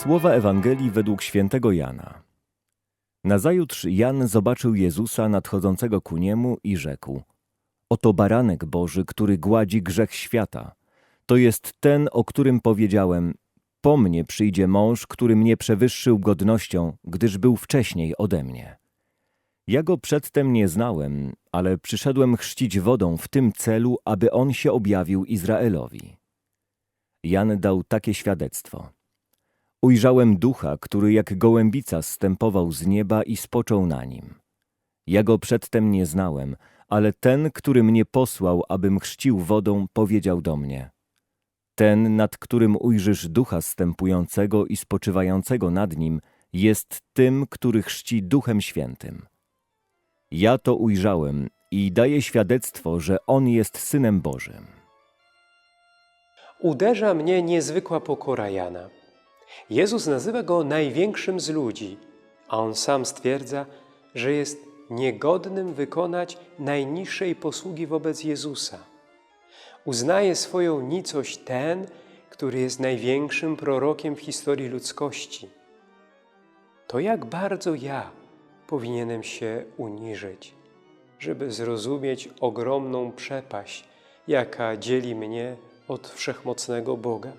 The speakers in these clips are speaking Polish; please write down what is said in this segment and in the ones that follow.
Słowa Ewangelii według świętego Jana. Nazajutrz Jan zobaczył Jezusa nadchodzącego ku niemu i rzekł: Oto baranek Boży, który gładzi grzech świata. To jest ten, o którym powiedziałem: Po mnie przyjdzie mąż, który mnie przewyższył godnością, gdyż był wcześniej ode mnie. Ja go przedtem nie znałem, ale przyszedłem chrzcić wodą w tym celu, aby on się objawił Izraelowi. Jan dał takie świadectwo. Ujrzałem ducha, który jak gołębica zstępował z nieba i spoczął na nim. Ja go przedtem nie znałem, ale ten, który mnie posłał, abym chrzcił wodą, powiedział do mnie: Ten, nad którym ujrzysz ducha zstępującego i spoczywającego nad nim, jest tym, który chrzci duchem świętym. Ja to ujrzałem i daję świadectwo, że on jest synem Bożym. Uderza mnie niezwykła pokora Jana. Jezus nazywa go największym z ludzi, a on sam stwierdza, że jest niegodnym wykonać najniższej posługi wobec Jezusa. Uznaje swoją nicość ten, który jest największym prorokiem w historii ludzkości. To jak bardzo ja powinienem się uniżyć, żeby zrozumieć ogromną przepaść, jaka dzieli mnie od wszechmocnego Boga.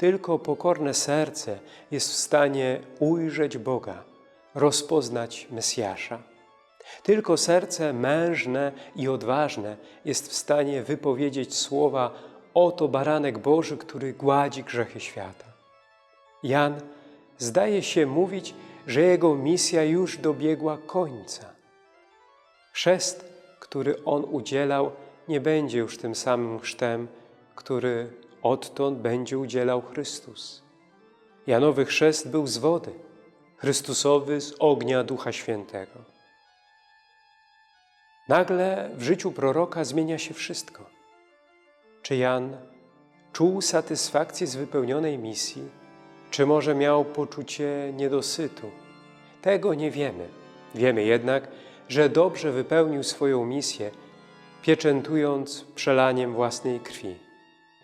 Tylko pokorne serce jest w stanie ujrzeć Boga, rozpoznać Mesjasza. Tylko serce mężne i odważne jest w stanie wypowiedzieć słowa Oto baranek Boży, który gładzi grzechy świata. Jan zdaje się mówić, że jego misja już dobiegła końca. Chrzest, który on udzielał, nie będzie już tym samym chrztem, który odtąd będzie udzielał Chrystus. Janowy chrzest był z wody, Chrystusowy z ognia Ducha Świętego. Nagle w życiu proroka zmienia się wszystko. Czy Jan czuł satysfakcję z wypełnionej misji, czy może miał poczucie niedosytu? Tego nie wiemy. Wiemy jednak, że dobrze wypełnił swoją misję, pieczętując przelaniem własnej krwi.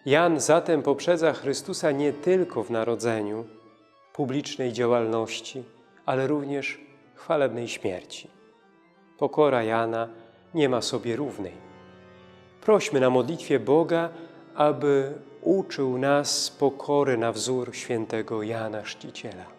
Jan zatem poprzedza Chrystusa nie tylko w narodzeniu, publicznej działalności, ale również chwalebnej śmierci. Pokora Jana nie ma sobie równej. Prośmy na modlitwie Boga, aby uczył nas pokory na wzór świętego Jana Chrzciciela.